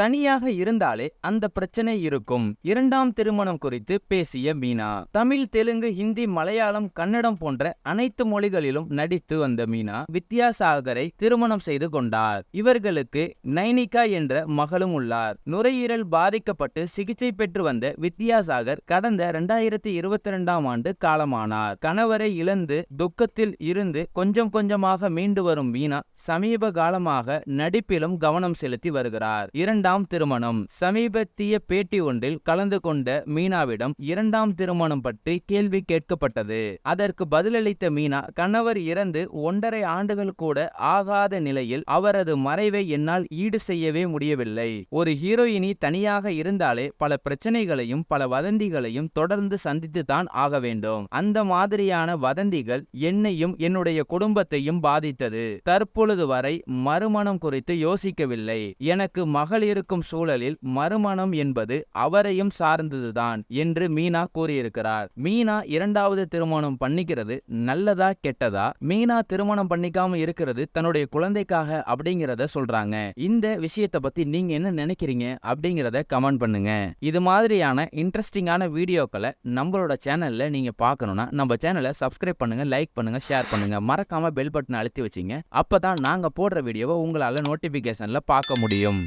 தனியாக இருந்தாலே அந்த பிரச்சனை இருக்கும். இரண்டாம் திருமணம் குறித்து பேசிய மீனா தமிழ் தெலுங்கு ஹிந்தி மலையாளம் கன்னடம் போன்ற அனைத்து மொழிகளிலும் நடித்து வந்த மீனா வித்யாசாகரை திருமணம் செய்து கொண்டார். இவர்களுக்கு நைனிகா என்ற மகளும் உள்ளார். நுரையீரல் பாதிக்கப்பட்டு சிகிச்சை பெற்று வந்த வித்யாசாகர் கடந்த இரண்டாயிரத்தி இருபத்தி ரெண்டாம் ஆண்டு காலமானார். கணவரை இழந்து துக்கத்தில் இருந்து கொஞ்சம் கொஞ்சமாக மீண்டு வரும் மீனா சமீப காலமாக நடிப்பிலும் கவனம் செலுத்தி வருகிறார். இரண்டாம் திருமணம். சமீபத்திய பேட்டி ஒன்றில் கலந்து கொண்ட மீனாவிடம் இரண்டாம் திருமணம் பற்றி கேள்வி கேட்கப்பட்டது. அதற்கு பதிலளித்த மீனா கணவர் இறந்து ஒன்றரை ஆண்டுகள் கூட ஆகாத நிலையில் அவரது மறைவை என்னால் ஈடு செய்யவே முடியவில்லை. ஒரு ஹீரோயினி தனியாக இருந்தாலே பல பிரச்சனைகளையும் பல வதந்திகளையும் தொடர்ந்து சந்தித்துதான் ஆக வேண்டும். அந்த மாதிரியான வதந்திகள் என்னையும் என்னுடைய குடும்பத்தையும் பாதித்தது. தற்பொழுது வரை மறுமணம் குறித்து யோசிக்கவில்லை. எனக்கு மகளிர் இருக்கும் சூழலில் மறுமணம் என்பது அவரையும் சார்ந்ததுதான் என்று மீனா கூறியிருக்கிறார். மீனா இரண்டாவது திருமணம் பண்ணிக்கிறது நல்லதா கெட்டதா? மீனா திருமணம் பண்ணிக்காம இருக்கிறது தன்னுடைய குழந்தைக்காக அப்படிங்கிறத சொல்றாங்க. இந்த விஷயத்தை பத்தி நீங்க என்ன நினைக்கிறீங்க அப்படிங்கிறத கமெண்ட் பண்ணுங்க. இது மாதிரியான இன்ட்ரெஸ்டிங்கான வீடியோக்களை நம்மளோட சேனல்ல நீங்க பார்க்கணும்னா நம்ம சேனலை சப்ஸ்கிரைப் பண்ணுங்க லைக் பண்ணுங்க ஷேர் பண்ணுங்க. மறக்காம பெல் பட்டனை அழுத்தி வச்சிங்க. அப்பதான் நாங்க போடுற வீடியோவை உங்களால நோட்டிபிகேஷன்ல பார்க்க முடியும்.